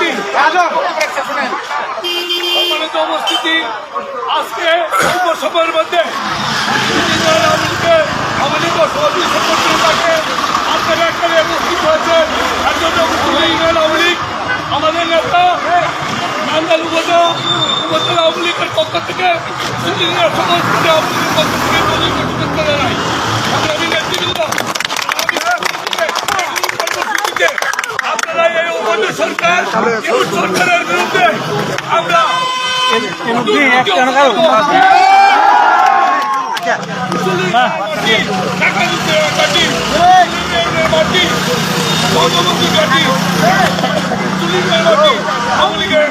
উপস্থিতি সম্মানিত উপস্থিতি আজকে উপসভার মধ্যে আমাদের সভাপতি সম্পর্কে তাকে একটা উপস্থিত হয়েছে তার জন্য আমাদের নেতা নান্দাল উপজেলা আওয়ামী লীগের পক্ষ থেকে সমস্ত আওয়ামী লীগের পক্ষ থেকে আপনারা সরকার সরকারের বিরুদ্ধে আমরা মাটি, মাটি, আওয়ামী লীগের